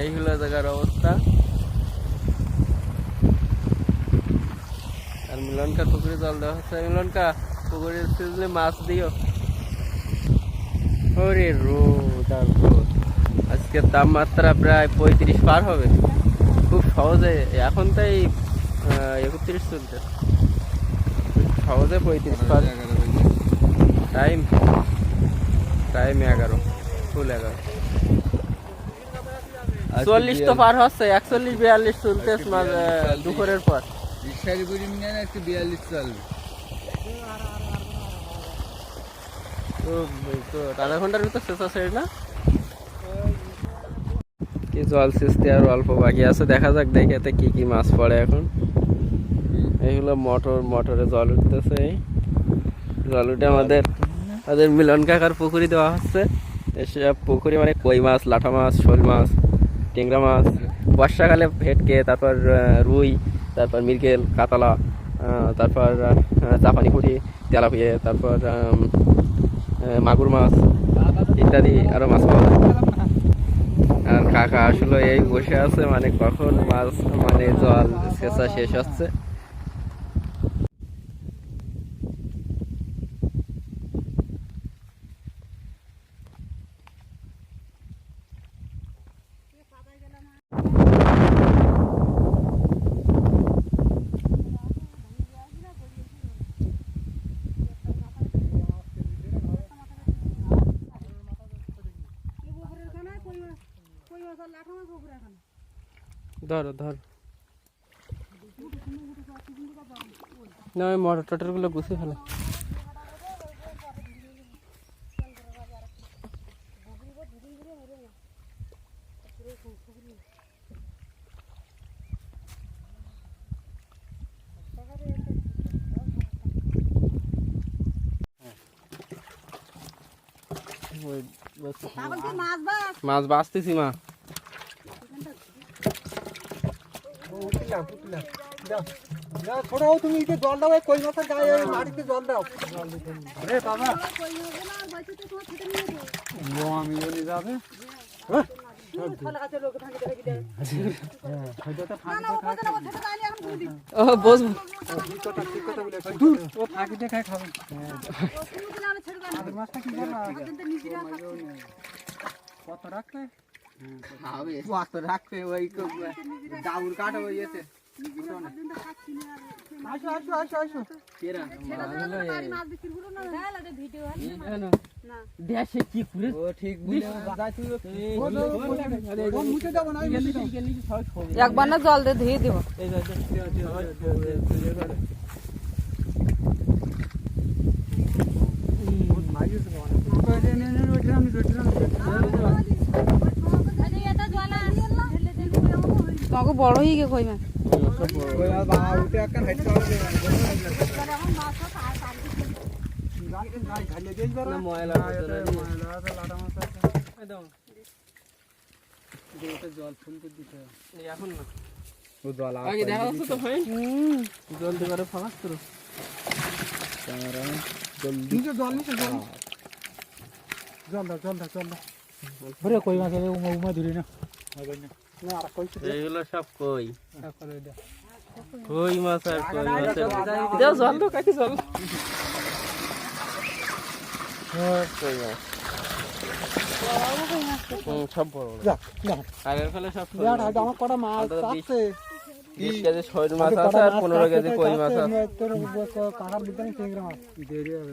এই হলো জায়গার অবস্থা। আর মিলনকা পুকুরে জল দেওয়া হচ্ছে। মিলনকা পুকুরে সিজলে মাছ দিও। ওরে রোদ আর রোদ। আজকের তাপমাত্রা প্রায় পঁয়ত্রিশ পার হবে। খুব সহজে এখন তাই একত্রিশ চলছে। সহজে পঁয়ত্রিশ পার। টাইম টাইম এগারো ফুল এগারো। চল্লিশ তো পার হচ্ছে একচল্লিশ বিয়াল্লিশ চলতে দুপুরের পর। রিক্সারি বুড়ি নিয়ে একটু বিয়াল্লিশ চলবে। তো তো আধা ঘণ্টার ভিতর শেষ আছে না? কি জল আর অল্প বাকি আছে দেখা যাক দেখে এতে কি কি মাছ পড়ে এখন। এইগুলো মটর মটরে জল উঠতেছে জল উঠে আমাদের আমাদের মিলন কাকার পুকুরি দেওয়া হচ্ছে। এসব পুকুরি মানে কই মাছ লাঠা মাছ শোল মাছ। টেংরা মাছ, বর্ষাকালে ভেটকে, তারপর রুই, তারপর মির্গেল কাতলা তারপর চাপানি পুঁটি, তেলাপিয়ে, তারপর মাগুর মাছ ইত্যাদি আরও মাছ পাওয়া যায়। আর কাকা আসলে এই বসে আছে মানে কখন মাছ মানে জল সেচা শেষ হচ্ছে। ধর ধর। না ওই মটর টটরগুলো গুছিয়ে ফেলে। ওই বস- মাছ বাঁচতেছি মা। ছোট তুমি একটু জল দাও এই কই মাছের গায়ে মাটিতে জল দাও। রে বাবা। ও আমি বলি যাবে? দূর ও ফাঁকি দেখায় খাবে আর মাছটা কি জানা কত রাখবে হবে কত রাখবে ওই ডাবুর কাটা ওই এতে আসো আসো আসো আসো কেরা দেশে কি করে ও ঠিক বুঝে যাই তুই ও মুছে দেবো না আমি মুছে দেবো। একবার না জল দিয়ে ধুয়ে দিব নে, নে, নে, ওইটা আমি ওইটা আমি, তোমাকে বড় হয়ে গে কই মাছ ওই আর বাবা উঠে একখান হাইট চালাবে গাই ঘালিয়ে দিস বারা। না, ময়লা না, ভেতরে এটা নেই। ময়লা আছে, লাটা মাছ আছে। জল ফুল করে দিতে হবে এখন না ও জল আগে দেখা যাচ্ছে তো ভাই। হুম। জল দিয়ে করে ফাঁস করো। নিচে জল নিচে জল জল দাও জল দাও জল দাও। কই মাছ উমা উমা ধরি না হবে কই এইগুলো সব কই। কই মাছ আর কই মাছ? দাও জল তো কাকি জল কই মাছ? সব বড় ফেলে মাছ। আমার কটা মাছ আছে। বিশ কেজি শৈল মাছ আছে আর পনেরো কেজি কই মাছ আছে? চিংড়ি মাছ দেরি হবে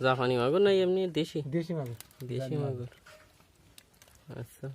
জাপানি মাগুর না এমনি দেশি? দেশি মাগুর। দেশি মাগুর। আচ্ছা।